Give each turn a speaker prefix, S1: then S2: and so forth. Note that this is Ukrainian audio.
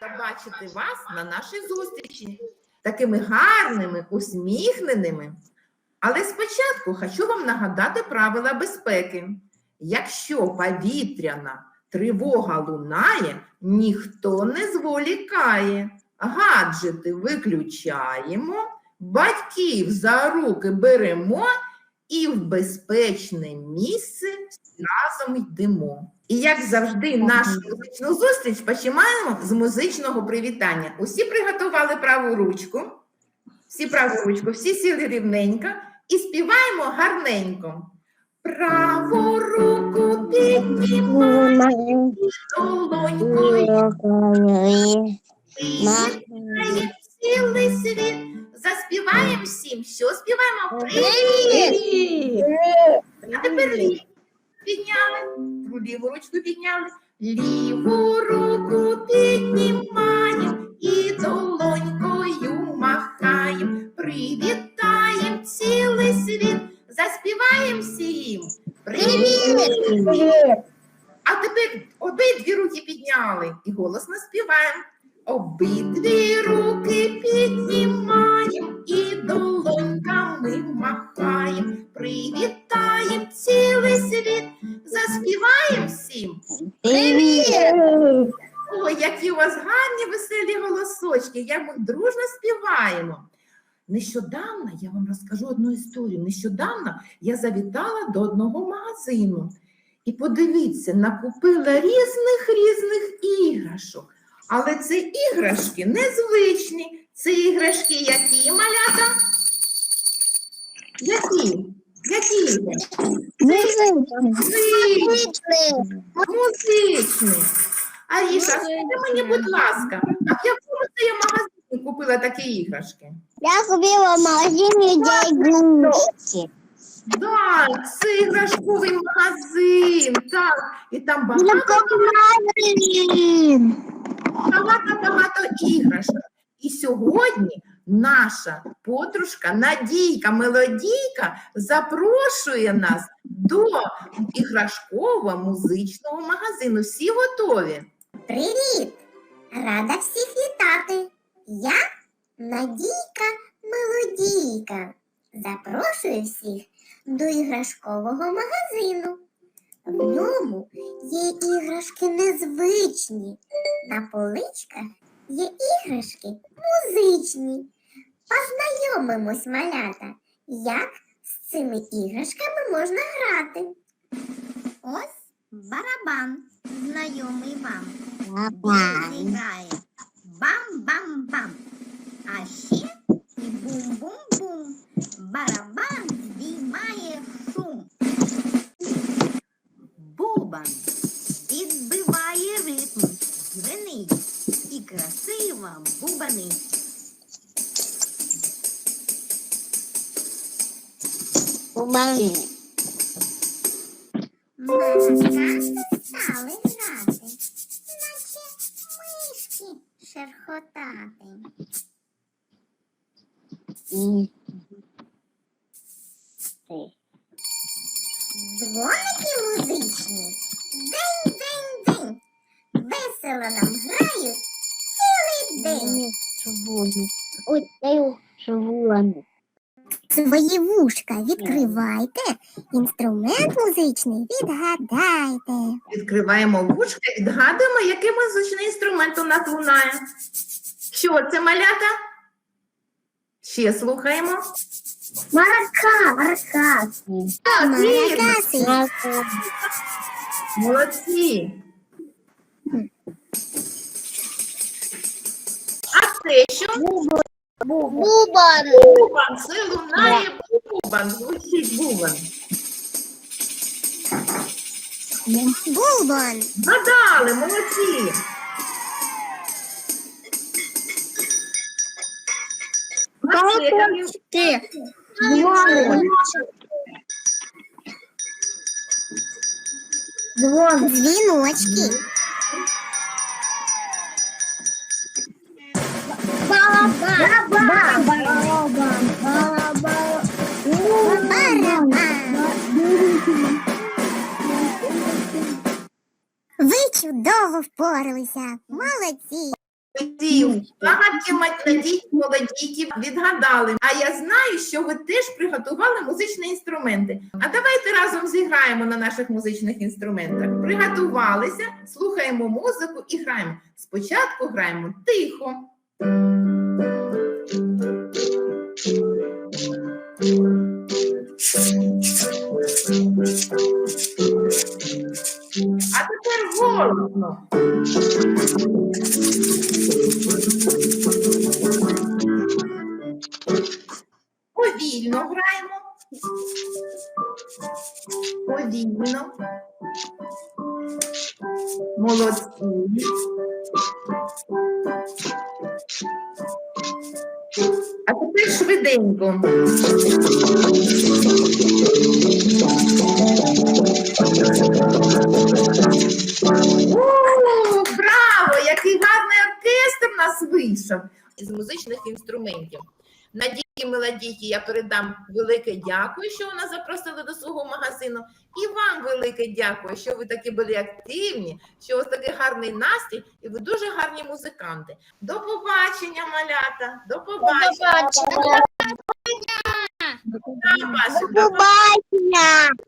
S1: рада бачити вас на нашій зустрічі. Такими гарними, усміхненими. Але спочатку хочу вам нагадати правила безпеки. Якщо повітряна тривога лунає, ніхто не зволікає. Гаджети виключаємо, батьків за руки беремо і в безпечне місце разом йдемо. І як завжди, нашу музичну зустріч починаємо з музичного привітання. Усі приготували праву ручку, всі праву ручку, всі сіли рівненько і співаємо гарненько. Праву руку піднімаємо долонькою, піднімаємо цілий світ. Заспіваємо всім. Що співаємо? Привіт! А тепер підняли, ліву ручку підняли, ліву руку піднімаємо і долонькою махаємо, привітаємо цілий світ, заспіваємо всім. Привіт! А тепер обидві руки підняли і голосно співаємо. Обидві у вас гарні веселі голосочки, як ми дружно співаємо. Нещодавно я вам розкажу одну історію. Нещодавно я завітала до одного магазину і подивіться, накупила різних різних іграшок. Але це іграшки незвичні. Це іграшки які малята? Які? Які? Музичні. Музичні. Аріша, скажи мені, будь ласка, а в якому це я магазині купила такі іграшки?
S2: Я купила в магазине для игрушки.
S1: Так, це іграшковий магазин. Так, і там багато багато-багато іграшок. І сьогодні наша подружка Надійка Мелодійка запрошує нас до іграшкового музичного магазину. Всі готові?
S2: Привіт! Рада всіх вітати. Я Надійка Мелодійка. Запрошую всіх до іграшкового магазину. В ньому є іграшки незвичні. На поличках є іграшки музичні. Познайомимось, малята, як з цими іграшками можна грати. Ось барабан, знайомий вам. Він грає бам-бам-бам. А ще і бум-бум-бум. Барабан здіймає шум. Бубан відбиває ритм, дзвенить і красиво бубанить. Бубанить. Дзвоники музичні, день, день, день. Весело нам грають цілий день.
S3: Ой, даю живу
S2: Свої вушка відкривайте, інструмент музичний відгадайте.
S1: Відкриваємо вушка і відгадуємо, який музичний інструмент у нас лунає. Що це малята? Ще слухаємо.
S2: Марака, маракас.
S1: Так, вірно. Молодці. А це що?
S2: Бубан.
S1: Бубан. Це лунає бубан. Звучить бубан.
S2: Бубан.
S1: Згадали, молодці. А це таке?
S2: Дзвіночки. Барабан. Ви чудово впоралися. Молодці.
S1: Подію. Багатькі надійки, молодійки відгадали. А я знаю, що ви теж приготували музичні інструменти. А давайте разом зіграємо на наших музичних інструментах. Приготувалися, слухаємо музику і граємо. Спочатку граємо тихо. А тепер голосно. Повільно граємо. Повільно. Молодці. А тепер швиденько. О! Який гарний оркестр нас вийшов із музичних інструментів. Надії Мелодійки я передам велике дякую, що вона нас запросили до свого магазину. І вам велике дякую, що ви такі були активні, що у вас такий гарний настрій, і ви дуже гарні музиканти. До побачення, малята! До побачення! До побачення!
S2: Побачення.